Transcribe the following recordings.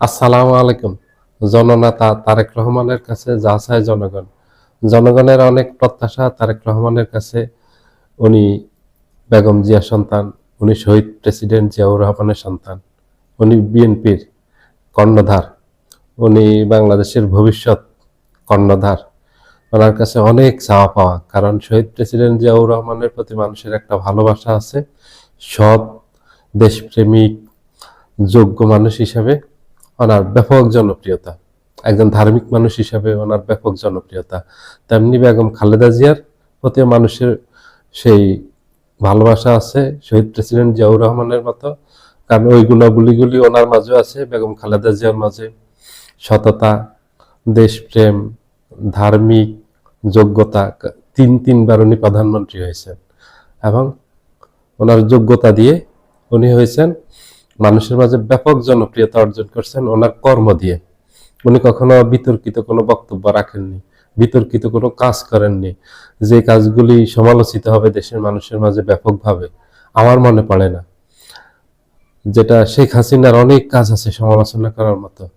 আসসালামু আলাইকুম। জননেতা তারেক রহমানের কাছে যা চায় জনগণ। জনগণের অনেক প্রত্যাশা তারেক রহমানের কাছে। উনি বেগম জিয়া সন্তান, উনি শহীদ প্রেসিডেন্ট জিয়াউর রহমানের সন্তান, উনি বিএনপির কর্ণধার, উনি বাংলাদেশের ভবিষ্যৎ কর্ণধার। ওনার কাছে অনেক চাওয়া পাওয়া, কারণ শহীদ প্রেসিডেন্ট জিয়াউর রহমানের প্রতি মানুষের একটা ভালোবাসা আছে। সৎ, দেশপ্রেমিক, যোগ্য মানুষ হিসাবে ওনার ব্যাপক জনপ্রিয়তা। একজন ধার্মিক মানুষ হিসাবে ওনার ব্যাপক জনপ্রিয়তা। তেমনি বেগম খালেদা জিয়ার প্রতি মানুষের সেই ভালোবাসা আছে, শহীদ প্রেসিডেন্ট জিয়াউর রহমানের মতো। কারণ ওই গুণাবলীগুলি ওনার মাঝে আছে, বেগম খালেদা জিয়ার মাঝে। সততা, দেশপ্রেম, ধার্মিক যোগ্যতা তিন তিনবার উনি প্রধানমন্ত্রী হয়েছেন। এবং ওনার যোগ্যতা দিয়ে উনি হয়েছেন মানুষের মাঝে ব্যাপক জনপ্রিয়তা অর্জন করছেন ওনার কর্ম দিয়ে। উনি কখনো বিতর্কিত কোনো বক্তব্য রাখেননি, বিতর্কিত কোনো কাজ করেননি। যে কাজগুলি সমালোচিত হবে দেশের মানুষের মাঝে ব্যাপকভাবে, আমার মনে পড়ে না। যেটা শেখ হাসিনার অনেক কাজ আছে সমালোচনা করার মতো।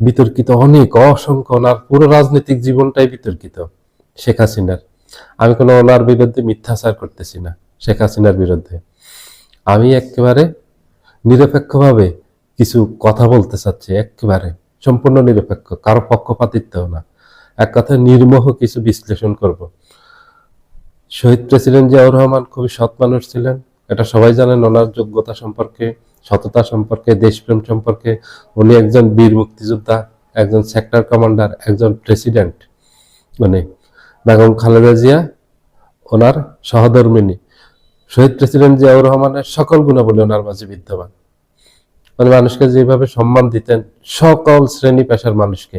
বিতর্কিত অনেক, অসংখ্য ওনার পুরো রাজনৈতিক জীবনটাই বিতর্কিত শেখ হাসিনার। আমি কোনো ওনার বিরুদ্ধে মিথ্যাচার করতেছি না শেখ হাসিনার বিরুদ্ধে। আমি একেবারে নিরপেক্ষভাবে কিছু কথা বলতে চাচ্ছে, একেবারে সম্পূর্ণ নিরপেক্ষ, কারও পক্ষপাতিত্ব না। এক কথায় নির্মোহ কিছু বিশ্লেষণ করব। শহীদ প্রেসিডেন্ট জিয়াউর রহমান খুবই সৎ মানুষ ছিলেন। এটা সবাই জানেন, ওনার যোগ্যতা সম্পর্কে, সততা সম্পর্কে, দেশপ্রেম সম্পর্কে। উনি একজন বীর মুক্তিযোদ্ধা, একজন সেক্টর কমান্ডার, একজন প্রেসিডেন্ট। মানে বেগম খালেদা জিয়া, ওনার সহধর্মিনী। শহীদ প্রেসিডেন্ট জিয়াউর রহমানের সকল গুণাবলী ওনার মাঝে বিদ্যমান। মানে মানুষকে যেভাবে সম্মান দিতেন, সকল শ্রেণি পেশার মানুষকে,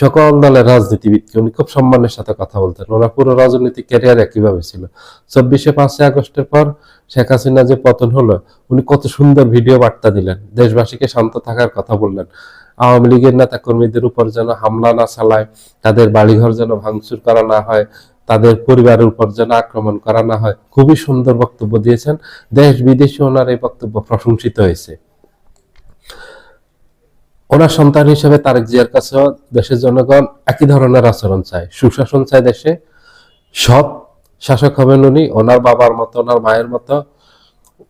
সকল দলের রাজনীতিবিদকে উনি খুব সম্মানের সাথে কথা বলতেন। ওনার পুরো রাজনৈতিক ক্যারিয়ার একইভাবে ছিল। চব্বিশে পাঁচই আগস্টের পর শেখ হাসিনা যে পতন হলো, উনি কত সুন্দর ভিডিও বার্তা দিলেন। দেশবাসীকে শান্ত থাকার কথা বললেন। আওয়ামী লীগের নেতা কর্মীদের উপর যেন হামলা না চালায়, তাদের বাড়িঘর যেন ভাঙচুর করা না হয় তাদের পরিবারের উপর যেন আক্রমণ করা না হয়। খুবই সুন্দর বক্তব্য দিয়েছেন। দেশ বিদেশে ওনার এই বক্তব্য প্রশংসিত হয়েছে। ওনার সন্তান হিসেবে তারেক জিয়ার কাছেও দেশের জনগণ একই ধরনের আচরণ চায়। সুশাসন চায় দেশে। সব শাসক হবেন উনি, ওনার বাবার মতো, ওনার মায়ের মতো।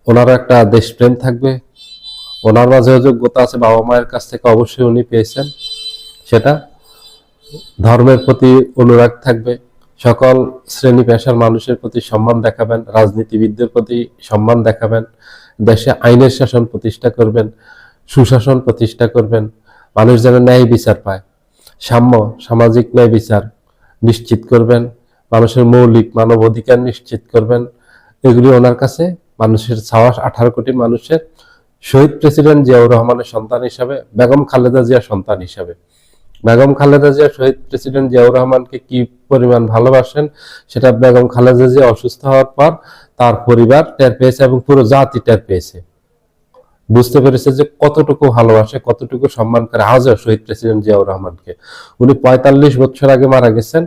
ওনার একটা দেশপ্রেম থাকবে। ওনার মাঝেও যোগ্যতা আছে, বাবা মায়ের কাছ থেকে অবশ্যই উনি পেয়েছেন সেটা। ধর্মের প্রতি অনুরাগ থাকবে। সকল শ্রেণি পেশার মানুষের প্রতি সম্মান দেখাবেন, রাজনীতিবিদদের প্রতি সম্মান দেখাবেন, দেশে আইনের শাসন প্রতিষ্ঠা করবেন, সুশাসন প্রতিষ্ঠা করবেন, মানুষ যেন ন্যায় বিচার পায়, সাম্য, সামাজিক ন্যায় বিচার নিশ্চিত করবেন, মানুষের মৌলিক মানব অধিকার নিশ্চিত করবেন। এগুলি ওনার কাছে মানুষের ছাওয়াশ আঠারো কোটি মানুষের শহীদ প্রেসিডেন্ট জিয়াউর রহমানের সন্তান হিসাবে, বেগম খালেদা জিয়া সন্তান হিসাবে। বেগম খালেদা জিয়া শহীদ প্রেসিডেন্ট জিয়াউর রহমানকে কি পরিমাণ ভালোবাসেন? সেটা বেগম খালেদা জিয়া অসুস্থ হওয়ার পর তার পরিবার টের পেয়েছে এবং পুরো জাতি টের পেয়েছে। বুঝতে পেরেছে যে কতটুকু ভালোবাসে, কতটুকু সম্মান করে আজও শহীদ প্রেসিডেন্ট জিয়াউর রহমানকে। উনি পঁয়তাল্লিশ বছর আগে মারা গেছেন,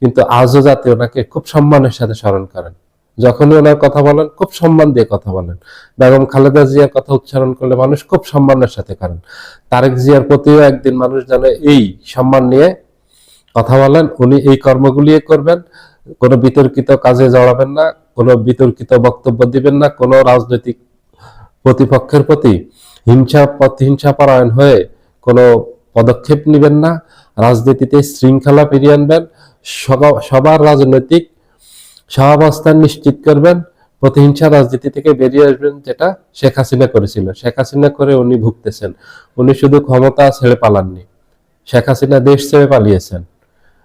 কিন্তু আজও জাতি ওনাকে খুব সম্মানের সাথে স্মরণ করেন। যখনই ওনার কথা বলেন, খুব সম্মান দিয়ে কথা বলেন। বেগম খালেদা জিয়ার কথা উচ্চারণ করলে মানুষ খুব সম্মানের সাথে করেন তারেক জিয়ার প্রতিও একদিন মানুষ যেন এই সম্মান নিয়ে কথা বলেন, উনি এই কর্মগুলি করবেন, কোনো বিতর্কিত কাজে জড়াবেন না, কোনো বিতর্কিত বক্তব্য দিবেন না, কোনো রাজনৈতিক প্রতিপক্ষের প্রতি হিংসা প্রতিহিংসা পরায়ণ হয়ে কোনো পদক্ষেপ নেবেন না, রাজনীতিতে শৃঙ্খলা ফিরিয়ে আনবেন, সবা- সবার রাজনৈতিক সহাবস্থান নিশ্চিত করবেন, প্রতিহিংসা রাজনীতি থেকে বেরিয়ে আসবেন যেটা শেখ হাসিনা করেছিল। শেখ হাসিনা করে উনি ভুগতেছেন। উনি শুধু ক্ষমতা ছেড়ে পালাননি, শেখ হাসিনা দেশ ছেড়ে পালিয়েছেন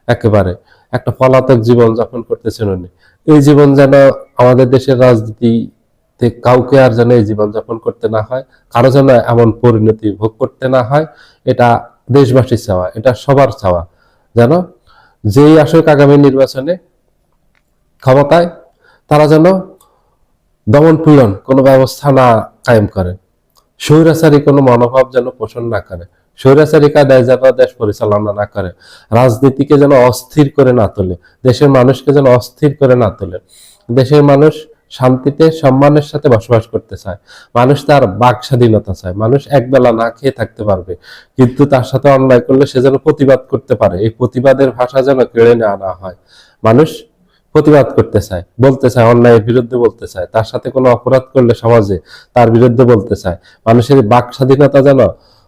একেবারে। একটা পলাতক জীবন যাপন করতেছেন উনি। এই জীবন যেন আমাদের দেশের রাজনীতিতে কাউকে আর যেন এই জীবন যাপন করতে না হয়, কারও যেন এমন পরিণতি ভোগ করতে না হয়, এটা দেশবাসীর চাওয়া, এটা সবার চাওয়া। যেন যেই আসুক আগামী নির্বাচনে ক্ষমতায় তারা যেন দমন পীড়ন কোনো ব্যবস্থা না কায়েম করে। স্বৈরাচারী কোনো মনোভাব যেন পোষণ না করে। স্বৈরাচারী কায়দায় যেন দেশ পরিচালনা না করে। রাজনীতিকে যেন অস্থির করে না তোলে। দেশের মানুষকে যেন অস্থির করে না তোলে। দেশের মানুষ শান্তিতে, সম্মানের সাথে বসবাস করতে চায়। মানুষ তার বাক স্বাধীনতা চায়। মানুষ একবেলা না খেয়ে থাকতে পারবে। কিন্তু তার সাথে অন্যায় করলে সে যেন প্রতিবাদ করতে পারে। এই প্রতিবাদের ভাষা যেন কেড়ে নেওয়া না হয়। মানুষ প্রতিবাদ করতে চায়, বলতে চায়, অন্যায়ের বিরুদ্ধে বলতে চায়, তার সাথে কোনো অপরাধ করলে সমাজে তার বিরুদ্ধে বলতে চায়। মানুষের বাক স্বাধীনতা যেন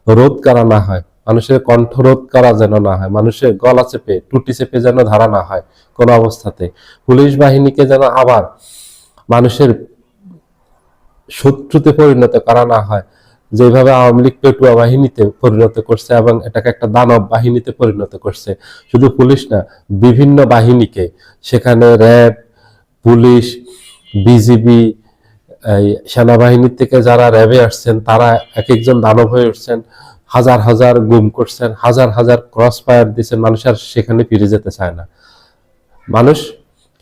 রোধ করা না হয়, মানুষের কণ্ঠ রোধ করা যেন না হয়, মানুষের গলা চেপে, টুটি চেপে যেন ধরা না হয় কোনো অবস্থাতে। পুলিশ বাহিনীকে যেন আবার মানুষের শত্রুতে পরিণত করা না হয় যেভাবে আওয়ামী লীগ পেটুয়া বাহিনীতে পরিণত করছে এবং এটাকে একটা দানব বাহিনীতে পরিণত করছে, শুধু পুলিশ না, বিভিন্ন বাহিনীকে। সেখানে র্যাব, পুলিশ, বিজিবি, এই সেনাবাহিনীর থেকে যারা র্যাবে আসছেন, তারা এক একজন দানব হয়ে উঠছেন, হাজার হাজার গুম করছেন, হাজার হাজার ক্রস ফায়ার দিচ্ছেন, মানুষ আর সেখানে ফিরে যেতে চায় না। মানুষ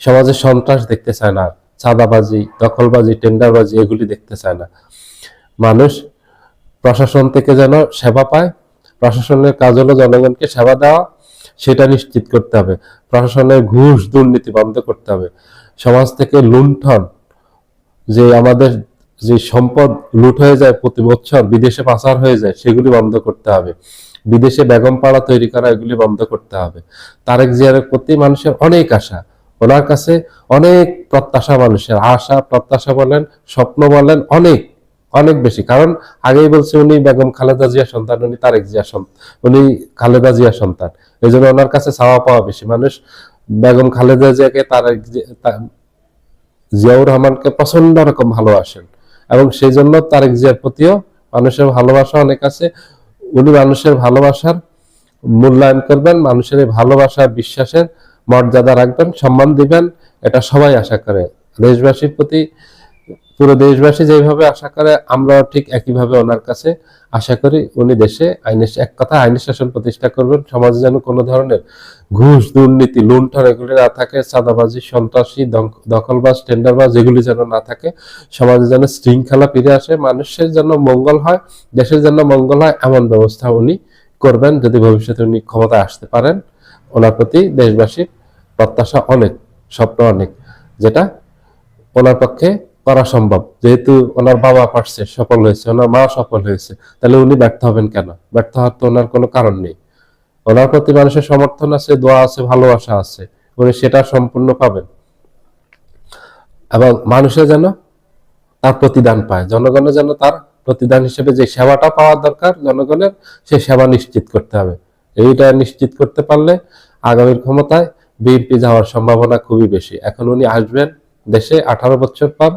সমাজে সন্ত্রাস দেখতে চায় না, চাঁদাবাজি, দখলবাজি, টেন্ডারবাজি, এগুলি দেখতে চায় না। মানুষ প্রশাসন থেকে যেন সেবা পায়, প্রশাসনের কাজ হলো জনগণকে সেবা দেওয়া, সেটা নিশ্চিত করতে হবে। প্রশাসনের ঘুষ দুর্নীতি বন্ধ করতে হবে। সমাজ থেকে লুণ্ঠন, যে আমাদের যে সম্পদ লুট হয়ে যায় প্রতি বছর, বিদেশে পাচার হয়ে যায়, সেগুলি বন্ধ করতে হবে। বিদেশে বেগম পাড়া তৈরি করা, এগুলি বন্ধ করতে হবে। তারেক জিয়ারের প্রতি মানুষের অনেক আশা। ওনার কাছে অনেক প্রত্যাশা মানুষের। আশা, প্রত্যাশা বলেন, স্বপ্ন বলেন, অনেক। অনেক বেশি। কারণ আগেই বলছে, উনি বেগম খালেদা জিয়া সন্তান, উনি তারেক জিয়া সন্তান, উনি খালেদা জিয়া সন্তান। এই জন্য ওনার কাছে চাওয়া পাওয়া বেশি। মানুষ বেগম খালেদা জিয়াকে, তারেক জিয়াউর রহমানকে প্রচণ্ড রকম ভালোবাসেন। এবং সেই জন্য তারেক জিয়ার প্রতিও মানুষের ভালোবাসা অনেক আছে। উনি মানুষের ভালোবাসার মূল্যায়ন করবেন, মানুষের এই ভালোবাসা বিশ্বাসের মর্যাদা রাখবেন, সম্মান দিবেন। এটা সবাই আশা করে। দেশবাসীর প্রতি পুরো দেশবাসী যেভাবে আশা করে, আমরাও ঠিক একইভাবে ওনার কাছে আশা করি উনি দেশে আইনের, এক কথা আইনের শাসন প্রতিষ্ঠা করবেন। সমাজে যেন কোনো ধরনের ঘুষ, দুর্নীতি, লুণ্ঠন এগুলি না থাকে, চাঁদাবাজি, সন্ত্রাসী দখলবাজ, টেন্ডারবাজ এগুলি যেন না থাকে, সমাজে যেন শৃঙ্খলা ফিরে আসে, মানুষের যেন মঙ্গল হয়, দেশের জন্য মঙ্গল হয়, এমন ব্যবস্থা উনি করবেন যদি ভবিষ্যতে উনি ক্ষমতায় আসতে পারেন। ওনার প্রতি দেশবাসীর প্রত্যাশা অনেক, স্বপ্ন অনেক, যেটা ওনার পক্ষে করা সম্ভব। যেহেতু ওনার বাবা পারছে, সফল হয়েছে, ওনার মা সফল হয়েছে, তাহলে উনি ব্যর্থ হবেন কেন? ব্যর্থ হওয়ার তো ওনার কোনো কারণ নেই। ওনার প্রতি মানুষের সমর্থন আছে, দোয়া আছে, ভালোবাসা আছে, উনি সেটা সম্পূর্ণ পাবেন। এবং মানুষের যেন তার প্রতিদান পায় জনগণের যেন তার প্রতিদান হিসেবে যে সেবাটা পাওয়ার দরকার, জনগণের সে সেবা নিশ্চিত করতে হবে। এইটা নিশ্চিত করতে পারলে আগামীর ক্ষমতায় বিএনপি যাওয়ার সম্ভাবনা খুবই বেশি। এখন উনি আসবেন দেশে আঠারো বছর পর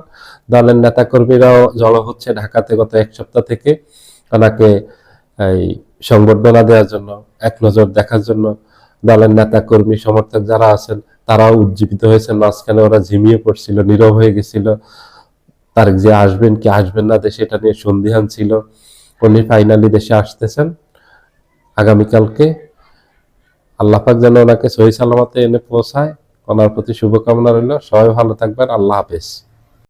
দলের নেতা কর্মীরাও জড়ো হচ্ছে ঢাকাতে গত এক সপ্তাহ থেকে। ওনাকে এই সংবর্ধনা দেওয়ার জন্য, এক নজর দেখার জন্য দলের নেতা কর্মী সমর্থক যারা আছেন, তারাও উজ্জীবিত হয়েছেন। মাঝখানে ওরা ঝিমিয়ে পড়ছিল, নীরব হয়ে গেছিল। তার যে আসবেন কি আসবেন না, দেশে এটা নিয়ে সন্দিহান ছিল। উনি ফাইনালি দেশে আসতেছেন। আগামীকালকে আল্লাহ পাক যেন ওনাকে সহি সালামতে এনে পৌঁছায়। ওনার প্রতি শুভকামনা রইল। সবাই ভালো থাকবেন। আল্লাহ হাফেজ।